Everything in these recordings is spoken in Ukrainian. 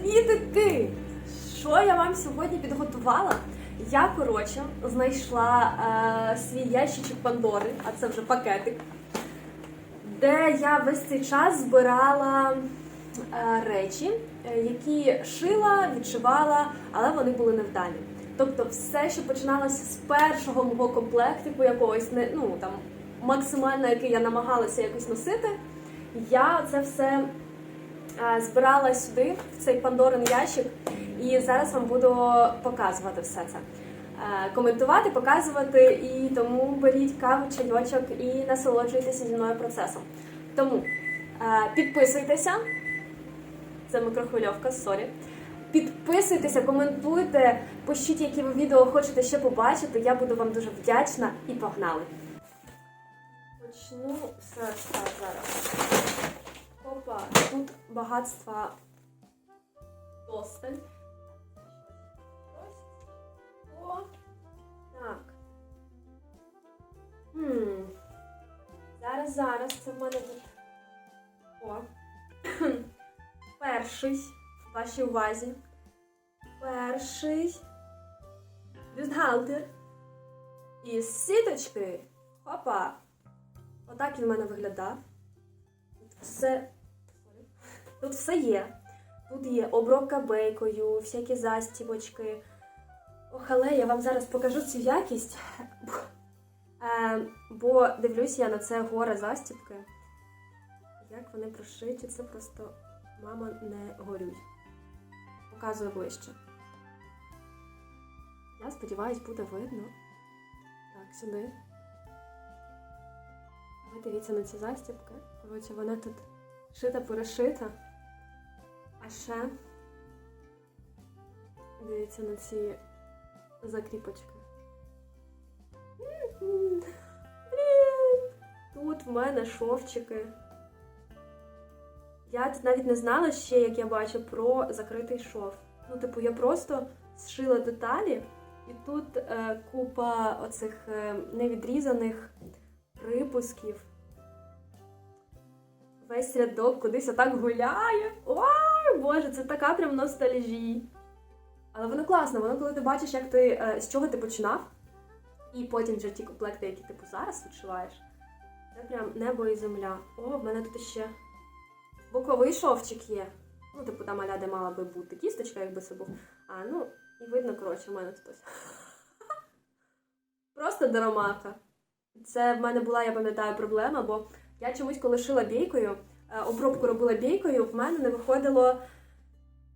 Привітики! Що я вам сьогодні підготувала? Я, коротше, знайшла е, свій ящичок Пандори, а це вже пакетик, де я весь цей час збирала е, речі, е, які шила, відшивала, але вони були невдалі. Тобто, все, що починалося з першого мого комплектику, якогось не ну там максимально, який я намагалася якось носити, я це все збирала сюди, в цей Пандорин ящик, і зараз вам буду показувати все це. Коментувати, показувати, і тому беріть каву, чайочок і насолоджуйтеся зі мною процесом. Тому підписуйтеся. Це мікрохвильовка, сорі. Підписуйтеся, коментуйте, пишіть, які ви відео хочете ще побачити. Я буду вам дуже вдячна і погнали. Почну все зараз. Опа, тут багатства. Ось. О, так. Хм. Зараз, зараз, це в мене тут. О. Перший в вашій увазі. Перший бюстгальтер із сіточки. Хопа. Отак він в мене виглядав. Все. Тут все є. Тут є обробка бейкою, всякі застібочки. Ох, але я вам зараз покажу цю якість. Е, бо дивлюсь я на це горе застібки. Як вони прошиті, це просто мама не горюй. Показую ближче. Я сподіваюсь, буде видно. Так, сюди. Ви дивіться на ці застібки. Коротше, вона тут шита перешита. А ще дивіться на ці закріпочки. Тут в мене шовчики. Я навіть не знала ще, як я бачу, про закритий шов. Ну, типу, я просто зшила деталі, і тут е, купа оцих е, невідрізаних припусків. Весь рядок кудись отак гуляє. Ой, боже, це така прям ностальжі. Але воно класно, воно коли ти бачиш, як ти, е, з чого ти починав, і потім вже ті комплекти, які типу зараз відчуваєш, це прям небо і земля. О, в мене тут ще боковий шовчик є. Ну, типу, там аля де мала би бути кісточка, якби це був. А, ну, і видно, коротше, в мене тут ось. Просто даромаха. Це в мене була, я пам'ятаю, проблема, бо я чомусь, коли шила бійкою, обробку робила бійкою, в мене не виходило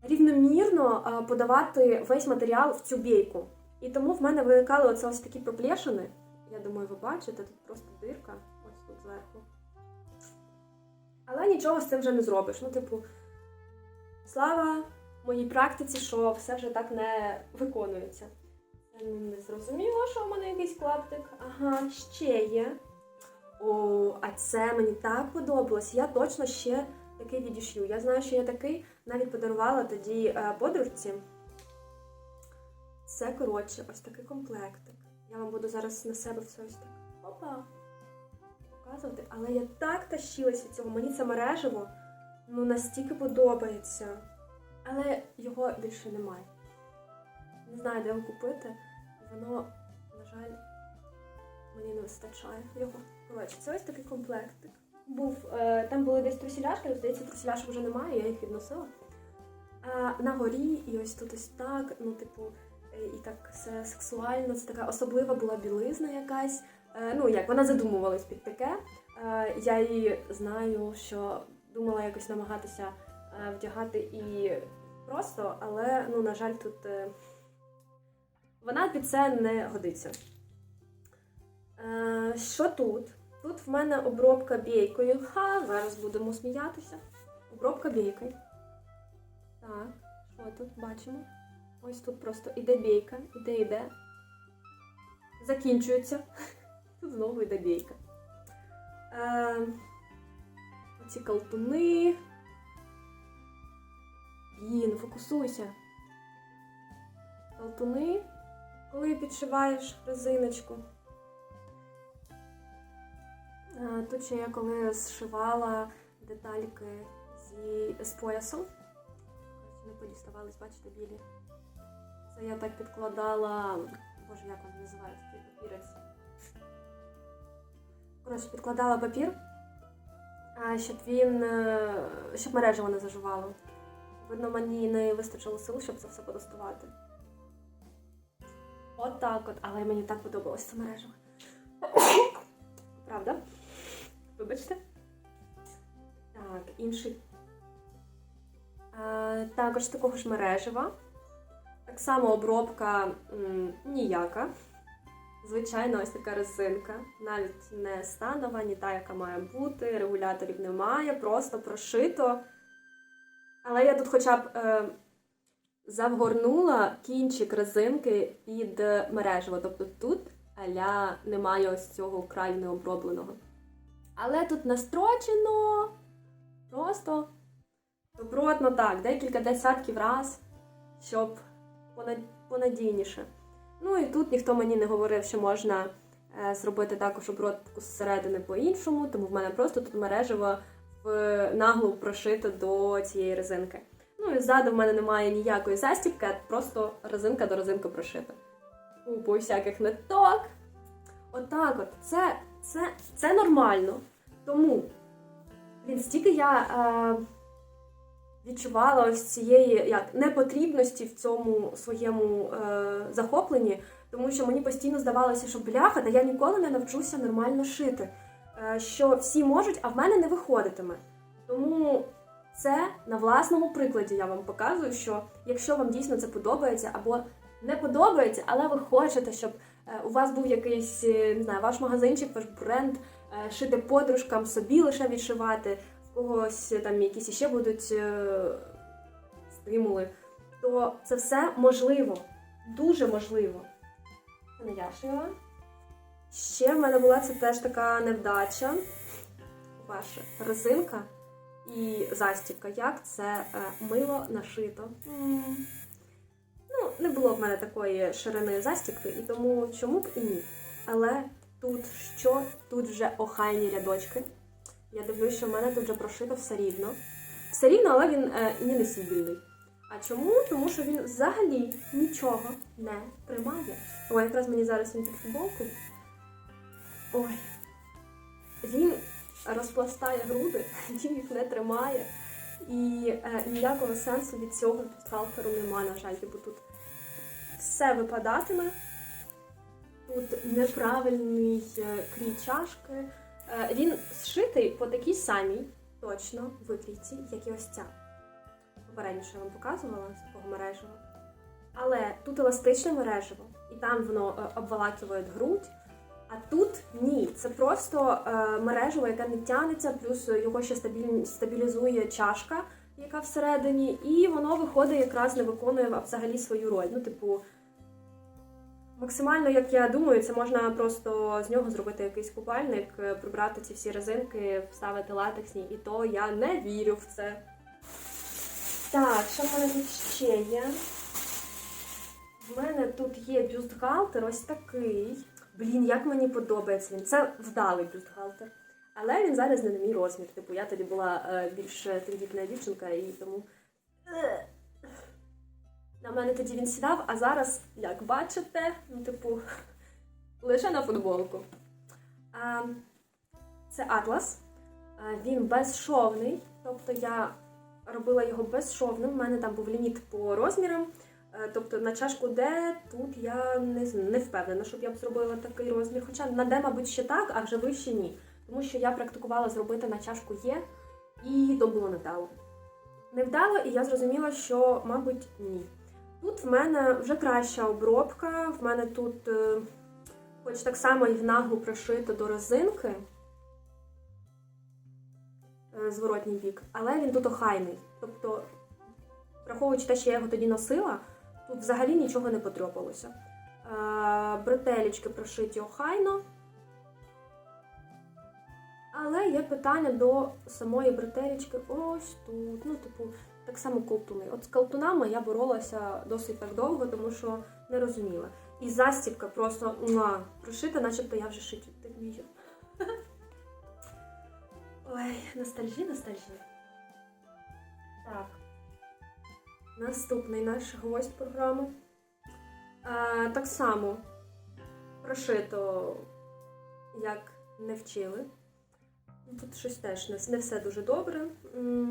рівномірно е, подавати весь матеріал в цю бійку. І тому в мене виникали оце ось такі проплешини. Я думаю, ви бачите, тут просто дирка, ось тут зверху. Але нічого з цим вже не зробиш. Ну, типу, слава моїй практиці, що все вже так не виконується. Не зрозуміло, що в мене якийсь клаптик. Ага, ще є. О, а це мені так подобалось. Я точно ще такий відішью. Я знаю, що я такий навіть подарувала тоді е, подружці. Це, коротше, ось такий комплектик. Я вам буду зараз на себе все ось так. Опа. Показувати. Але я так тащилась від цього. Мені це мережево ну настільки подобається. Але його більше немає. Не знаю, де його купити. Воно, на жаль, мені не вистачає його. Коротше, це ось такий комплектик. Був, е, там були десь трусіляшки, здається, трусіляшок вже немає, я їх відносила. А, на горі, і ось тут ось так, ну, типу, е, і так все сексуально, це така особлива була білизна якась. Е, ну, як вона задумувалась під таке. Я її знаю, що думала якось намагатися вдягати і просто, але, ну, на жаль, тут вона під це не годиться. Що тут? Тут в мене обробка бійкою. Ха, зараз будемо сміятися. Обробка бійкою. Так, що тут бачимо? Ось тут просто іде бійка, іде, іде. Закінчується. Тут знову йде бійка. Е, оці колтуни. Блін, фокусуйся. Колтуни, коли підшиваєш резиночку. Е, Тут ще я коли зшивала детальки зі, з поясом. Ось, подіставались, бачите, білі. Це я так підкладала. Боже, як він називається цей папірець? Коротше, підкладала папір, щоб він. е, щоб мережево не заживало. Видно, мені не вистачило сил, щоб це все подоставати. От так от, але мені так подобалось це мережево. Правда? Вибачте. Так, інший. Е, також такого ж мережева. Так само обробка м, ніяка. Звичайно, ось така резинка. Навіть не станова, ні та, яка має бути, регуляторів немає, просто прошито. Але я тут хоча б е, завгорнула кінчик резинки під мережево. Тобто тут аля немає ось цього краю необробленого. Але тут настрочено просто добротно так, декілька десятків раз, щоб понадійніше. Ну і тут ніхто мені не говорив, що можна е, зробити також обробку зсередини по-іншому, тому в мене просто тут мережево наглу прошито до цієї резинки. Ну і ззаду в мене немає ніякої застібки, а просто резинка до резинки прошита. Купу всяких ниток. Отак от. Це, це, це нормально. Тому, блін, стільки я е, відчувала ось цієї як, непотрібності в цьому своєму е, захопленні, тому що мені постійно здавалося, що бляха, та я ніколи не навчуся нормально шити. Е, що всі можуть, а в мене не виходитиме. Тому це на власному прикладі я вам показую, що якщо вам дійсно це подобається або не подобається, але ви хочете, щоб у вас був якийсь е, не знаю, ваш магазинчик, ваш бренд, е, шити подружкам, собі лише відшивати, в когось е, там якісь ще будуть е, стимули, то це все можливо, дуже можливо. Не я шила. Ще в мене була це теж така невдача. Ваша резинка і застібка. Як це е, мило нашито. Не було в мене такої ширини застібки, і тому чому б і ні. Але тут що? Тут вже охайні рядочки. Я дивлюсь, що в мене тут вже прошито все рівно. Все рівно, але він е, не сібільний. А чому? Тому що він взагалі нічого не тримає. О, якраз мені зараз він під футболку. Ой. Він розпластає груди, він їх не тримає. І е, ніякого сенсу від цього тут бюстгальтеру немає, на жаль, бо тут все випадатиме. Тут неправильний е, крій чашки. Е, він зшитий по такій самій точно викрійці, як і ось ця. Попередньо, я вам показувала з такого мережева. Але тут еластичне мережево, і там воно е, обволакує грудь. А тут ні, це просто мережево, яке не тягнеться, плюс його ще стабілізує чашка, яка всередині, і воно виходить, якраз не виконує взагалі свою роль. Ну, типу, максимально, як я думаю, це можна просто з нього зробити якийсь купальник, е, прибрати ці всі резинки, вставити латексні, і то я не вірю в це. Так, що в мене тут ще є? В мене тут є бюстгальтер ось такий. Блін, як мені подобається він. Це вдалий бюстгальтер. Але він зараз не на мій розмір. Типу, я тоді була е, більш тендітна дівчинка, і тому. е, На мене тоді він сідав, а зараз, як бачите, ну, типу, лише на футболку. Це атлас. Він безшовний, тобто я робила його безшовним. У мене там був ліміт по розмірам. Е, Тобто на чашку Д тут я не, не впевнена, щоб я б зробила такий розмір. Хоча на Д, мабуть, ще так, а вже вище ні. Тому що я практикувала зробити на чашку Є, і то було невдало. Невдало, і я зрозуміла, що, мабуть, ні. Тут в мене вже краща обробка. В мене тут, е, хоч так само і в наглу пришито до резинки, е, зворотній бік, але він тут охайний. Тобто, враховуючи те, що я його тоді носила, тут взагалі нічого не потрапилося. Е, Бретелечки прошиті охайно. Але є питання до самої бретелечки ось тут. Ну, типу, так само колтуни. От з колтунами я боролася досить так довго, тому що не розуміла. І застібка просто муа, прошита, начебто я вже шити так вмію. Ой, ностальжі, ностальжі. Так. Наступний наш гвоздь програми. Е, так само прошито, як не вчили. Тут щось теж не, все дуже добре. Е,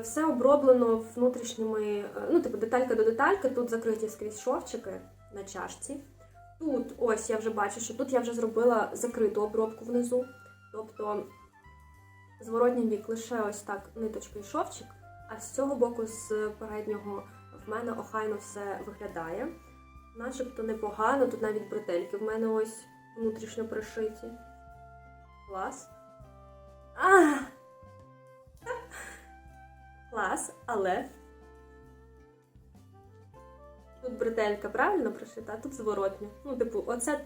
Все оброблено внутрішніми, е, ну, типу, деталька до детальки, тут закриті скрізь шовчики на чашці. Тут, ось я вже бачу, що тут я вже зробила закриту обробку внизу. Тобто зворотній бік лише ось так ниточка і шовчик, а з цього боку, з переднього, в мене охайно все виглядає. Начебто непогано, тут навіть бретельки в мене ось внутрішньо пришиті. Клас. А! Клас, але тут бретелька правильно пришита, а тут зворотня. Ну, типу, оце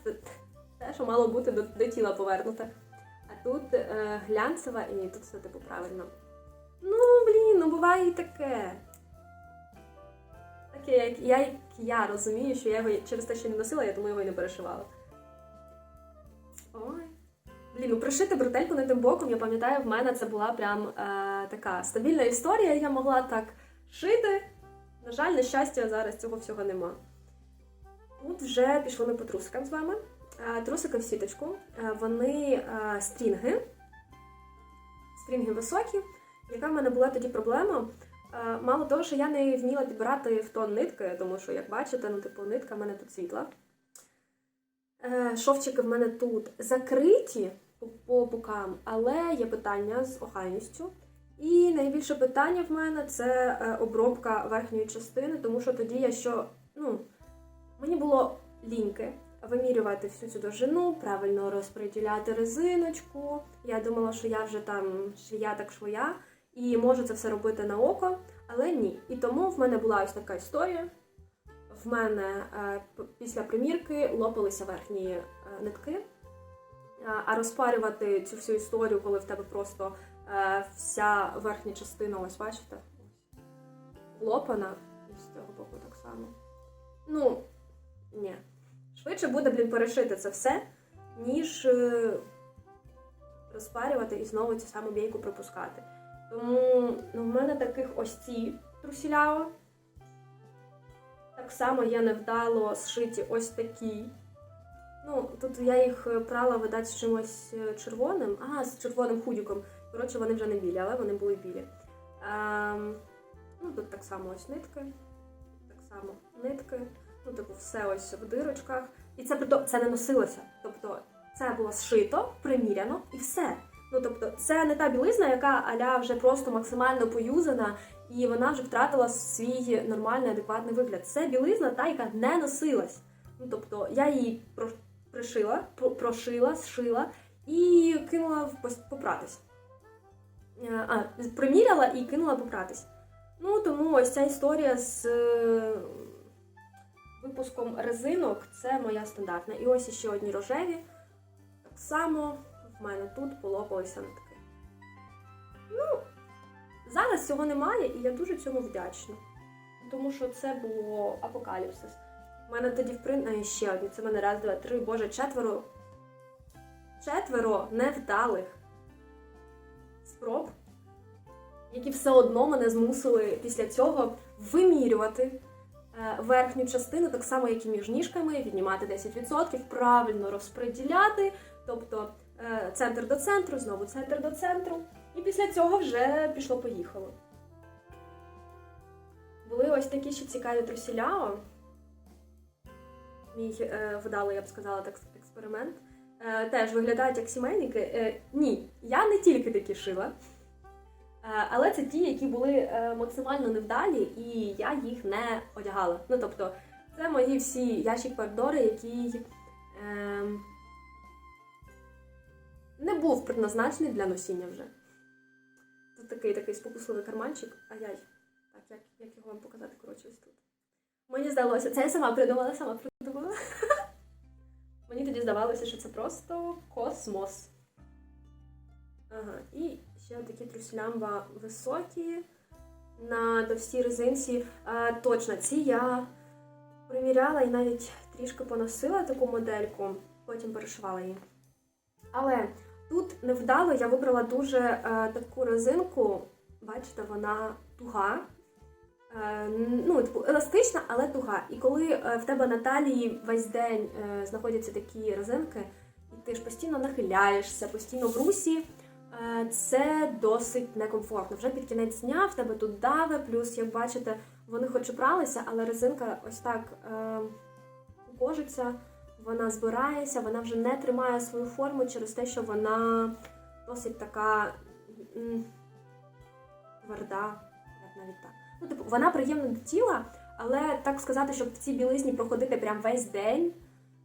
те, що мало бути до, до тіла повернуте. А тут е, глянцева і тут все типу правильно. Ну, блін, ну буває і таке. Таке, як я, як я розумію, що я його через те, що не носила, я тому його і не перешивала. Ой. Блін, ну пришити бретельку не тим боком, я пам'ятаю, в мене це була прям е, така стабільна історія, я могла так шити. На жаль, на щастя, зараз цього всього нема. Тут вже пішли ми по трусикам з вами. Е, Трусики в сіточку. Е, Вони е, стрінги. Стрінги високі. Яка в мене була тоді проблема? Е, Мало того, що я не вміла підбирати в тон нитки, тому що, як бачите, ну, типу, нитка в мене тут світла. Е, Шовчики в мене тут закриті по, бокам, але є питання з охайністю. І найбільше питання в мене це е, обробка верхньої частини, тому що тоді я що, ну, мені було ліньки вимірювати всю цю довжину, правильно розподіляти резиночку. Я думала, що я вже там швія так швоя, і можу це все робити на око, але ні. І тому в мене була ось така історія. В мене е, після примірки лопалися верхні е, нитки. А- А розпарювати цю всю історію, коли в тебе просто е, вся верхня частина, ось бачите, лопана, з цього боку так само. Ну, ні. Швидше буде, блін, перешити це все, ніж е, розпарювати і знову цю саму бійку пропускати. Тому ну, в мене таких ось ці трусілява. Так само є невдало зшиті ось такі. Ну, тут я їх е, прала, видать, з чимось е, червоним. А, з червоним худіком. Коротше, вони вже не білі, але вони були білі. Ем, ну, тут так само ось нитки. Так само нитки. Ну, типу, все ось в дирочках. І це це не носилося. Тобто, це було зшито, приміряно і все. Ну, тобто, це не та білизна, яка аля вже просто максимально поюзана, і вона вже втратила свій нормальний, адекватний вигляд. Це білизна, та, яка не носилась. Ну, тобто, я її пришила, про- прошила, зшила і кинула попратись. Е, А, приміряла і кинула попратись. Ну, тому ось ця історія з е, випуском резинок це моя стандартна. І ось ще одні рожеві. Так само в мене тут полопалися зараз цього немає, і я дуже цьому вдячна. Тому що це було апокаліпсис. У мене тоді в принципі ще одні. Це мене раз, два, три, боже, четверо. Четверо невдалих спроб, які все одно мене змусили після цього вимірювати е, верхню частину, так само, як і між ніжками, віднімати 10%, правильно розподіляти, тобто е, центр до центру, знову центр до центру. І після цього вже пішло-поїхало. Були ось такі ще цікаві трусіляо. Мій е, вдалий, я б сказала, так, експеримент. Е, теж виглядають як сімейники. Е, ні, я не тільки такі шила. Е, Але це ті, які були е, максимально невдалі, і я їх не одягала. Ну тобто, це мої всі ящик Пандори, який е, не був предназначений для носіння вже. Тут такий такий спокусливий карманчик. Ай-яй. Так, як, як його вам показати, коротше, ось тут. Мені здалося, це я сама придумала, сама придумала. Мені тоді здавалося, що це просто космос. Ага, і ще такі труслямба високі на товстій резинці. А, точно, ці я приміряла і навіть трішки поносила таку модельку, потім перешивала її. Але тут невдало я вибрала дуже е, таку резинку, бачите, вона туга. Е, Ну, типу, еластична, але туга. І коли е, в тебе на талії весь день е, знаходяться такі резинки, і ти ж постійно нахиляєшся, постійно в русі, е, це досить некомфортно. Вже під кінець дня в тебе тут даве, плюс, як бачите, вони хоч і пралися, але резинка ось так е, кожиться, вона збирається, вона вже не тримає свою форму через те, що вона досить така тверда, навіть так. Ну, типу, вона приємна до тіла, але так сказати, щоб в цій білизні проходити прям весь день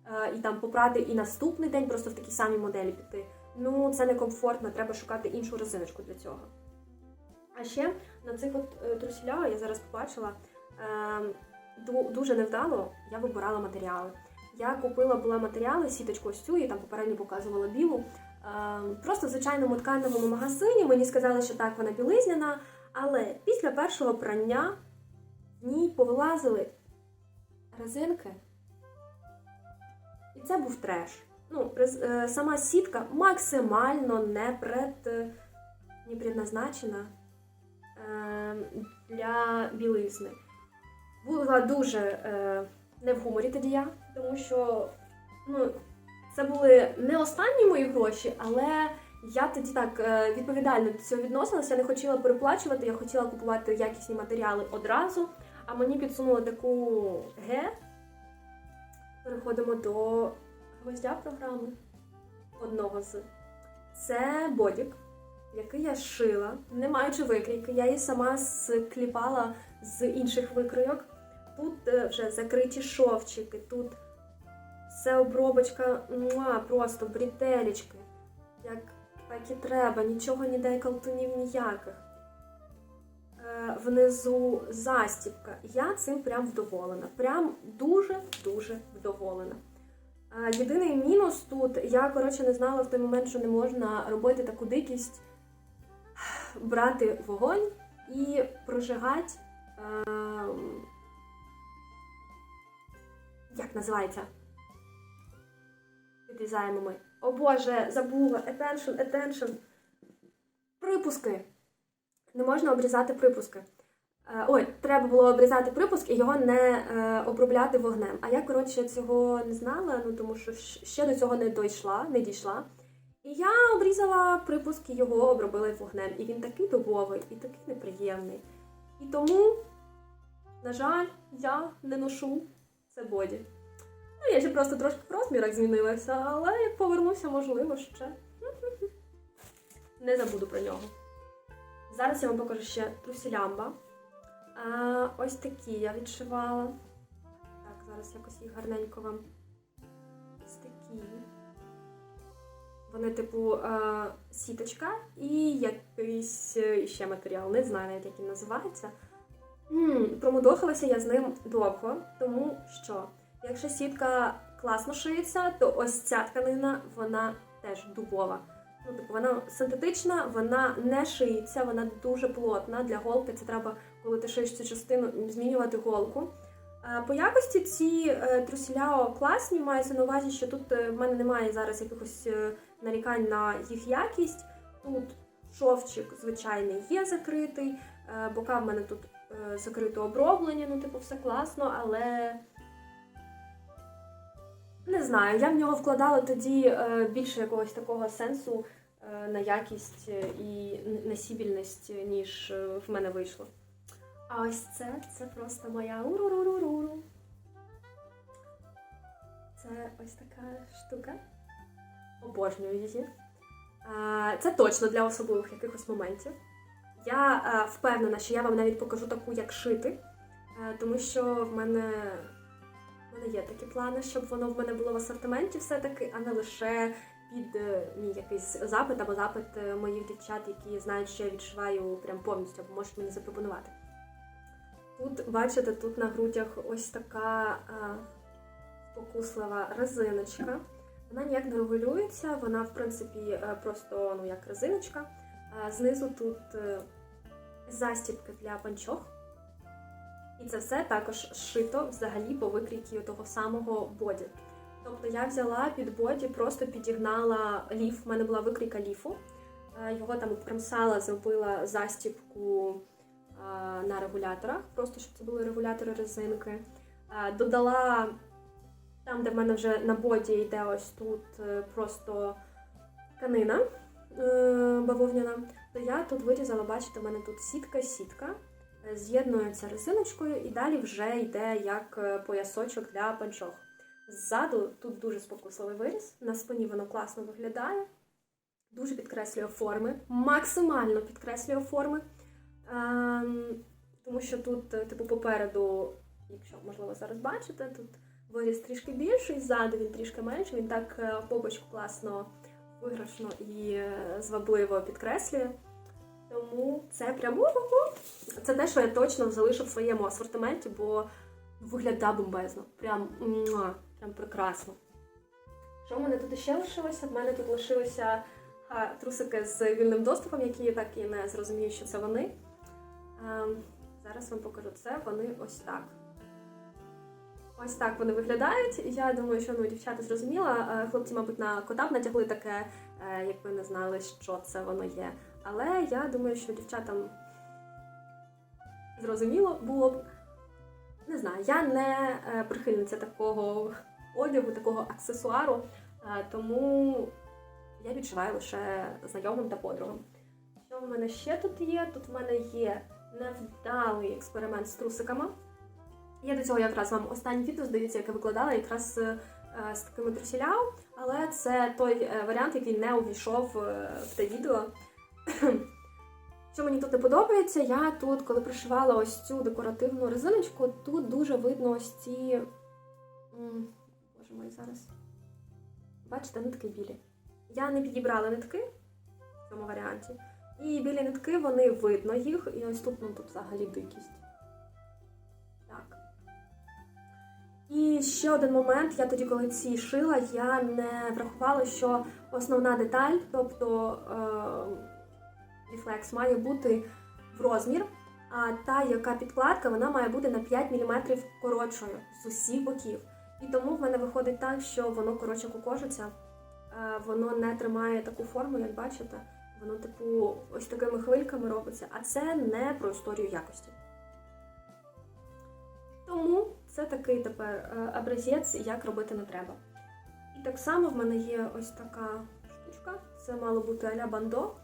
е, і там попрати і наступний день, просто в такій самій моделі піти. Ну, це некомфортно, треба шукати іншу резиночку для цього. А ще на цих от е, труселях я зараз побачила е, дуже невдало я вибирала матеріали. Я купила була матеріали, сіточку ось цю, я там попередньо показувала білу. Е, просто в звичайному тканевому магазині мені сказали, що так, вона білизняна, але після першого прання в ній повилазили резинки. І це був треш. Ну, е, сама сітка максимально не пред, е, не предназначена для білизни. Була дуже не в гуморі тоді я, тому що ну, це були не останні мої гроші, але я тоді так е, відповідально до цього відносилася. Я не хотіла переплачувати, я хотіла купувати якісні матеріали одразу. А мені підсунули таку ге. Переходимо до гвоздя програми одного з. Це бодік, який я шила, не маючи викрійки. Я її сама скліпала з інших викройок. Тут е, вже закриті шовчики, тут все обробочка, муа, просто брітелечки. Як так і треба, нічого ніде калтунів ніяких. Е, внизу застібка. Я цим прям вдоволена. Прям дуже-дуже вдоволена. Е, єдиний мінус тут, я, коротше, не знала в той момент, що не можна робити таку дикість, брати вогонь і прожигати. Е, як називається? Підрізаємо ми. О Боже, забула. Attention, attention. Припуски. Не можна обрізати припуски. Е, Ой, треба було обрізати припуск і його не е, обробляти вогнем. А я, коротше, цього не знала, ну тому що ще до цього не дійшла, не дійшла. І я обрізала припуск і його обробила вогнем. І він такий дубовий і такий неприємний. І тому, на жаль, я не ношу це боді. Ну, я ще просто трошки в розмірах змінилася, але як повернуся, можливо, ще. Не забуду про нього. Зараз я вам покажу ще трусілямба. А, ось такі я відшивала. Так, зараз якось їх гарненько вам. Ось такі. Вони, типу, сіточка і якийсь е, ще матеріал. Не знаю навіть, як він називається. М, Промудохалася я з ним довго, тому що якщо сітка класно шиється, то ось ця тканина, вона теж дубова. Ну, типу, вона синтетична, вона не шиється, вона дуже плотна. Для голки це треба, коли ти шиєш цю частину, змінювати голку. Е, По якості ці е, трусіляо класні, мається на увазі, що тут е, в мене немає зараз якихось нарікань на їх якість. Тут шовчик звичайний є закритий, бока в мене тут закрито оброблені, ну, типу, все класно, але. Не знаю, я в нього вкладала тоді е, більше якогось такого сенсу е, на якість е, і носібільність, ніж в мене вийшло. А ось це, це просто моя уруруруру. Це ось така штука. Обожнюю її. Це точно для особливих якихось моментів. Я впевнена, що я вам навіть покажу таку, як шити, тому що в мене, мене є такі плани, щоб воно в мене було в асортименті все-таки, а не лише під е, мій якийсь запит або запит е, моїх дівчат, які знають, що я відшиваю прям повністю, або можуть мені запропонувати. Тут, бачите, тут на грудях ось така а, спокуслива резиночка. Вона ніяк не регулюється, вона, в принципі, е, просто ну, як резиночка. Знизу тут е, застібки для панчох. І це все також зшито взагалі по викрійці того самого боді. Тобто я взяла під боді, просто підігнала ліф, в мене була викрійка ліфу. Е, Його там обкромсала, зробила застібку е, на регуляторах, просто щоб це були регулятори резинки. Е, Додала там, де в мене вже на боді йде ось тут просто тканина бавовняна, то я тут вирізала, бачите, в мене тут сітка-сітка, з'єднується резиночкою і далі вже йде як е, поясочок для панчох. Ззаду тут дуже спокусливий виріз, на спині воно класно виглядає, дуже підкреслює форми, максимально підкреслює форми. Ем, тому що тут, е, типу, попереду, якщо можливо зараз бачите, тут виріз трішки більший, ззаду він трішки менший, він так е, побочку класно, виграшно і звабливо підкреслює. Тому це прям це те, що я точно залишу в своєму асортименті, бо виглядає бомбезно. Прям, прям прекрасно. Що в мене тут ще лишилося? В мене тут лишилися трусики з вільним доступом, які я так і не зрозумію, що це вони. Ем, зараз вам покажу це. Вони ось так. Ось так вони виглядають. Я думаю, що ну, дівчата зрозуміла. Е, Хлопці, мабуть, на кота б натягли таке, е, якби не знали, що це воно є. Але я думаю, що дівчатам зрозуміло було б. Не знаю, я не е, прихильниця такого одягу, такого аксесуару, е, тому я відчуваю лише знайомим та подругам. Що в мене ще тут є? Тут в мене є невдалий експеримент з трусиками. Я до цього якраз вам останнє відео, здається, яке викладала якраз е, з такими трусіляв, але це той варіант, який не увійшов в те відео. Що мені тут не подобається, я тут, коли пришивала ось цю декоративну резиночку, тут дуже видно ось ці. Боже мой, зараз. Бачите, нитки білі. Я не підібрала нитки в цьому варіанті. І білі нитки, вони видно їх, і ось тут, ну тут взагалі дикість. Так. І ще один момент, я тоді, коли ці шила, я не врахувала, що основна деталь, тобто е, рефлекс, має бути в розмір, а та, яка підкладка, вона має бути на 5 мм коротшою з усіх боків. І тому в мене виходить так, що воно коротше кукожиться, е, воно не тримає таку форму, як бачите. Воно, типу, ось такими хвильками робиться, а це не про історію якості. Тому це такий тепер е, образець, як робити не треба. І так само в мене є ось така штучка. Це мало бути а-ля бандо.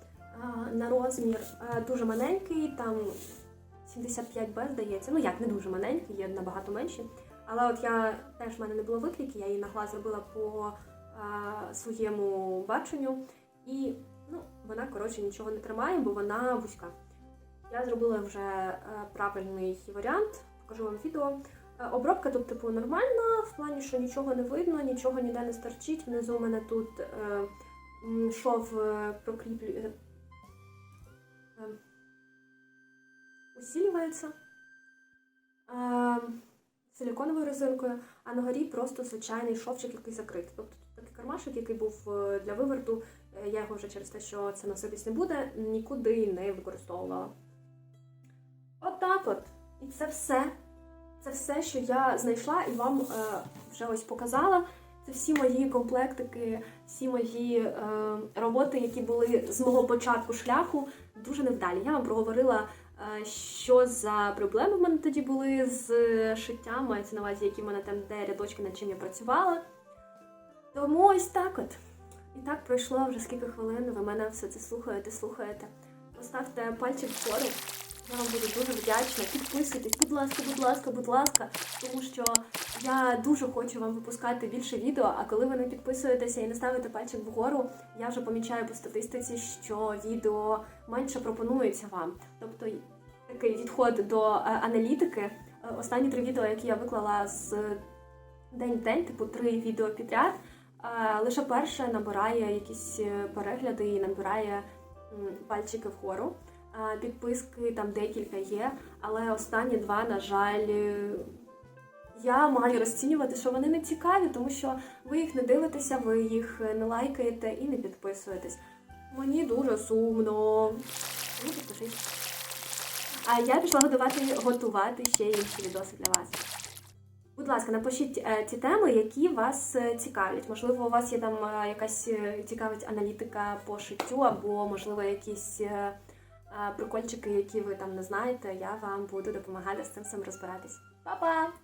На розмір е, дуже маленький, там 75Б, здається. Ну як, не дуже маленький, є набагато менші. Але от я теж в мене не було виклики, я її нагла зробила по а, своєму баченню. І ну, вона, коротше, нічого не тримає, бо вона вузька. Я зробила вже е, правильний варіант, покажу вам відео. Е, Обробка тут, типу, нормальна, в плані, що нічого не видно, нічого ніде не стерчить. Внизу у мене тут е, шов е, прокріплює. Усилюється е, силіконовою резинкою, а на горі просто звичайний шовчик, який закритий. Тобто тут такий кармашок, який був е, для виверту, е, я його вже через те, що це носитись не буде, нікуди не використовувала. Отак от. І це все. Це все, що я знайшла і вам е, вже ось показала. Це всі мої комплектики, всі мої е, роботи, які були з мого початку шляху, дуже невдалі. Я вам проговорила, е, що за проблеми в мене тоді були з шиттям, мається на увазі, які в мене там де рядочки, над чим я працювала. Тому ось так от. І так пройшло вже скільки хвилин, ви мене все це слухаєте, слухаєте. Поставте пальчик вгору. Я вам буду дуже вдячна. Підписуйтесь, будь ласка, будь ласка, будь ласка, тому що я дуже хочу вам випускати більше відео. А коли ви не підписуєтеся і не ставите пальчик вгору, я вже помічаю по статистиці, що відео менше пропонується вам. Тобто такий відход до е, аналітики. Е, Останні три відео, які я виклала з день в день, типу три відео підряд. е, Лише перше набирає якісь перегляди і набирає пальчики вгору. Підписки там декілька є, але останні два, на жаль, е, я маю розцінювати, що вони не цікаві, тому що ви їх не дивитеся, ви їх не лайкаєте і не підписуєтесь. Мені дуже сумно. Ну, підпишись. А я пішла готувати, готувати ще інші відоси для вас. Будь ласка, напишіть е, ті теми, які вас е, цікавлять. Можливо, у вас є там е, якась е, цікавить аналітика по шиттю, або можливо якісь е, е, прикольчики, які ви там не знаєте. Я вам буду допомагати з цим всім розбиратись. Па-па!